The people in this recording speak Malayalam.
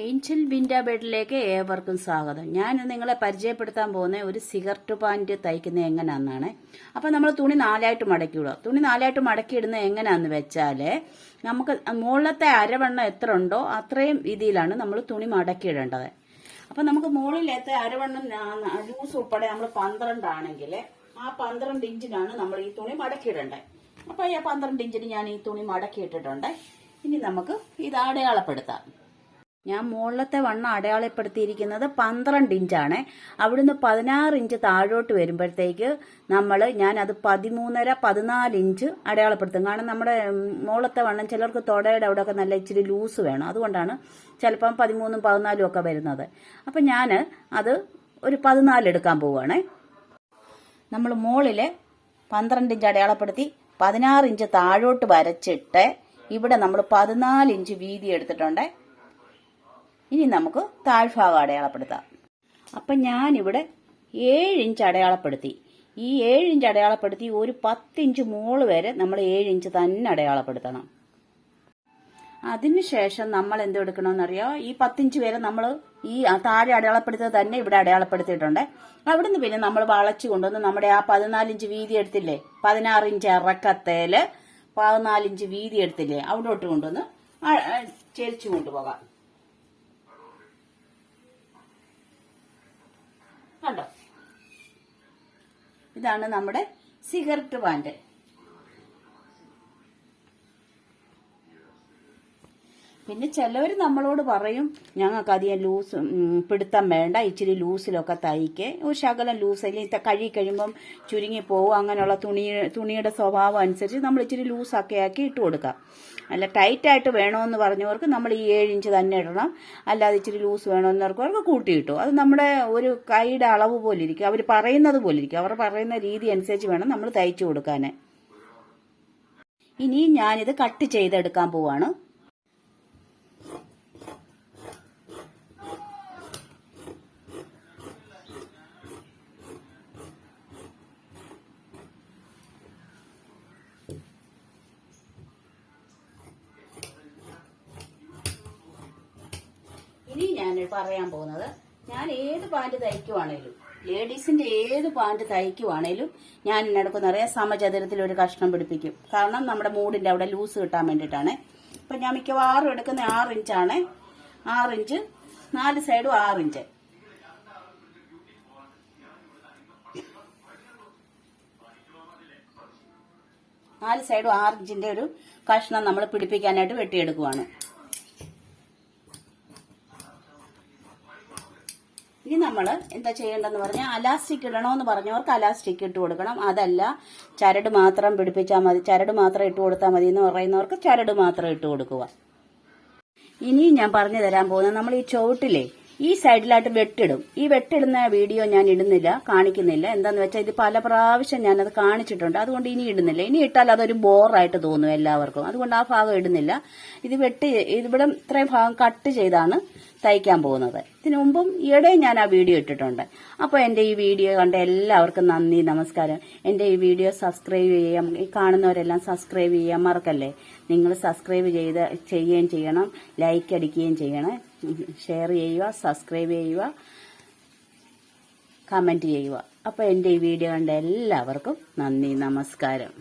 ഏഞ്ചൽ വിൻഡ ബെഡിലേക്ക് ഏവർക്കും സ്വാഗതം. ഞാൻ നിങ്ങളെ പരിചയപ്പെടുത്താൻ പോകുന്ന ഒരു സിഗർട്ട് പാന്റ് തയ്ക്കുന്നത് എങ്ങനെയാണെന്നാണ് അപ്പം നമ്മൾ തുണി നാലായിട്ട് മടക്കി ഇടുക തുണി നാലായിട്ട് മടക്കി ഇടുന്നത് എങ്ങനെയാണെന്ന് വെച്ചാൽ നമുക്ക് മുകളിലത്തെ അരവണ്ണം എത്ര ഉണ്ടോ അത്രയും രീതിയിലാണ് നമ്മൾ തുണി മടക്കി ഇടേണ്ടത് അപ്പം നമുക്ക് മുകളിലത്തെ അരവണ്ണം ലൂസ് ഉൾപ്പെടെ നമ്മൾ പന്ത്രണ്ടാണെങ്കിൽ ആ പന്ത്രണ്ട് ഇഞ്ചിനാണ് നമ്മൾ ഈ തുണി മടക്കി അപ്പം ഈ പന്ത്രണ്ട് ഇഞ്ചിന് ഞാൻ ഈ തുണി മടക്കി ഇട്ടിട്ടുണ്ട്. ഇനി നമുക്ക് ഇത് അടയാളപ്പെടുത്താം. ഞാൻ മുകളിലത്തെ വണ്ണം അടയാളപ്പെടുത്തിയിരിക്കുന്നത് പന്ത്രണ്ട് ഇഞ്ചാണ്. അവിടുന്ന് പതിനാറ് ഇഞ്ച് താഴോട്ട് വരുമ്പോഴത്തേക്ക് നമ്മൾ ഞാൻ അത് പതിമൂന്നര പതിനാല് ഇഞ്ച് അടയാളപ്പെടുത്തും. കാരണം നമ്മുടെ മുകളിലത്തെ വണ്ണം ചിലർക്ക് തൊടയുടെ അവിടെയൊക്കെ നല്ല ഇച്ചിരി ലൂസ് വേണം. അതുകൊണ്ടാണ് ചിലപ്പം പതിമൂന്നും പതിനാലും ഒക്കെ വരുന്നത്. അപ്പം ഞാൻ അത് ഒരു പതിനാല് എടുക്കാൻ പോവുകയാണേ നമ്മൾ മുകളിൽ പന്ത്രണ്ട് ഇഞ്ച് അടയാളപ്പെടുത്തി പതിനാറ് ഇഞ്ച് താഴോട്ട് വരച്ചിട്ട് ഇവിടെ നമ്മൾ പതിനാല് ഇഞ്ച് വീതി എടുത്തിട്ടുണ്ട്. ഇനി നമുക്ക് താഴ്ഭാഗം അടയാളപ്പെടുത്താം. അപ്പം ഞാനിവിടെ ഏഴ് ഇഞ്ച് അടയാളപ്പെടുത്തി. ഈ ഏഴ് ഇഞ്ച് അടയാളപ്പെടുത്തി ഒരു പത്തിഞ്ച് മോൾ വരെ നമ്മൾ ഏഴ് ഇഞ്ച് തന്നെ അടയാളപ്പെടുത്തണം. അതിനുശേഷം നമ്മൾ എന്ത് എടുക്കണമെന്നറിയോ ഈ പത്തിഞ്ച് വരെ നമ്മൾ ഈ താഴെ അടയാളപ്പെടുത്തിയത് തന്നെ ഇവിടെ അടയാളപ്പെടുത്തിയിട്ടുണ്ട്. അവിടുന്ന് പിന്നെ നമ്മൾ വളച്ചു കൊണ്ടുവന്ന് നമ്മുടെ ആ പതിനാലിഞ്ച് വീതി എടുത്തില്ലേ? പതിനാറിഞ്ച് ഇറക്കത്തേൽ പതിനാലിഞ്ച് വീതി എടുത്തില്ലേ? അവിടോട്ട് കൊണ്ടുവന്ന് ചെരിച്ചു കൊണ്ടുപോകാം. കണ്ടോ? ഇതാണ് നമ്മുടെ സിഗരറ്റ് പാന്റ്. പിന്നെ ചിലവർ നമ്മളോട് പറയും ഞങ്ങൾക്ക് അധികം ലൂസ് പിടുത്തം വേണ്ട. ഇച്ചിരി ലൂസിലൊക്കെ തയ്ക്ക്. ഒരു ശകലം ലൂസ് അല്ലെങ്കിൽ കഴുകി കഴിയുമ്പം ചുരുങ്ങി പോകും അങ്ങനെയുള്ള തുണി തുണിയുടെ സ്വഭാവം അനുസരിച്ച് നമ്മൾ ഇച്ചിരി ലൂസൊക്കെ ആക്കി ഇട്ട് കൊടുക്കാം. അല്ല ടൈറ്റായിട്ട് വേണമെന്ന് പറഞ്ഞവർക്ക് നമ്മൾ ഈ ഏഴ് ഇഞ്ച് തന്നെ ഇടണം. അല്ലാതെ ഇച്ചിരി ലൂസ് വേണമെന്നവർക്ക് അവർക്ക് കൂട്ടി കിട്ടും അത് നമ്മുടെ ഒരു കൈയുടെ അളവ് പോലെ ഇരിക്കും അവർ പറയുന്നത് പോലെ ഇരിക്കും അവർ പറയുന്ന രീതി അനുസരിച്ച് വേണം നമ്മൾ തയ്ച്ചു കൊടുക്കാൻ ഇനി ഞാനിത് കട്ട് ചെയ്തെടുക്കാൻ പോവാണ് ഇനി ഞാൻ പറയാൻ പോകുന്നത്. ഞാൻ ഏത് പാന്റ് തയ്ക്കുവാണേലും ലേഡീസിന്റെ ഏത് പാന്റ് തയ്ക്കുവാണേലും ഞാൻ ഇന്നടക്ക് നിറയെ സമചതുരത്തിൽ ഒരു കഷ്ണം പിടിപ്പിക്കും. കാരണം നമ്മുടെ മൂടിന്റെ അവിടെ ലൂസ് കിട്ടാൻ വേണ്ടിയിട്ടാണ്. ഇപ്പൊ ഞാൻ മിക്കവാറും എടുക്കുന്ന ആറ് ഇഞ്ചാണ് ആറ് ഇഞ്ച് നാല് സൈഡും ആറ് ഇഞ്ച് നാല് സൈഡും ആറ് ഇഞ്ചിന്റെ ഒരു കഷ്ണം നമ്മൾ പിടിപ്പിക്കാനായിട്ട് വെട്ടിയെടുക്കുവാണ്. ഇനി നമ്മൾ എന്താ ചെയ്യേണ്ടതെന്ന് പറഞ്ഞാൽ അലാസ്റ്റിക് ഇടണമെന്ന് പറഞ്ഞവർക്ക് അലാസ്റ്റിക് ഇട്ട് കൊടുക്കണം. അതല്ല ചരട് മാത്രം പിടിപ്പിച്ചാൽ മതി. ചരട് മാത്രം ഇട്ട് കൊടുത്താൽ മതി എന്ന് പറയുന്നവർക്ക് ചരട് മാത്രം ഇട്ട് കൊടുക്കുക. ഇനി ഞാൻ പറഞ്ഞു തരാൻ പോകുന്നത് നമ്മൾ ഈ ചുവട്ടിലെ ഈ സൈഡിലായിട്ട് വെട്ടിടും. ഈ വെട്ടിടുന്ന വീഡിയോ ഞാൻ ഇടുന്നില്ല കാണിക്കുന്നില്ല. എന്താന്ന് വെച്ചാൽ ഇത് പല പ്രാവശ്യം ഞാനത് കാണിച്ചിട്ടുണ്ട്. അതുകൊണ്ട് ഇനി ഇടുന്നില്ല. ഇനി ഇട്ടാൽ അതൊരു ബോറായിട്ട് തോന്നും എല്ലാവർക്കും. അതുകൊണ്ട് ആ ഭാഗം ഇടുന്നില്ല. ഇത് വെട്ടി ഇവിടെ ഇത്രയും ഭാഗം കട്ട് ചെയ്താണ് തയ്ക്കാൻ പോകുന്നത്. ഇതിനു മുമ്പും ഈയിടെ ഞാൻ ആ വീഡിയോ ഇട്ടിട്ടുണ്ട്. അപ്പോൾ എന്റെ ഈ വീഡിയോ കണ്ട എല്ലാവർക്കും നന്ദി നമസ്കാരം. എന്റെ ഈ വീഡിയോ സബ്സ്ക്രൈബ് ചെയ്യാം. ഈ കാണുന്നവരെല്ലാം സബ്സ്ക്രൈബ് ചെയ്യാൻ മറക്കല്ലേ? നിങ്ങൾ സബ്സ്ക്രൈബ് ചെയ്ത് ചെയ്യുകയും ചെയ്യണം. ലൈക്ക് അടിക്കുകയും ചെയ്യണം. ഷെയർ ചെയ്യുക സബ്സ്ക്രൈബ് ചെയ്യുക കമന്റ് ചെയ്യുക. അപ്പോൾ എന്റെ ഈ വീഡിയോ കണ്ട എല്ലാവർക്കും നന്ദി നമസ്കാരം.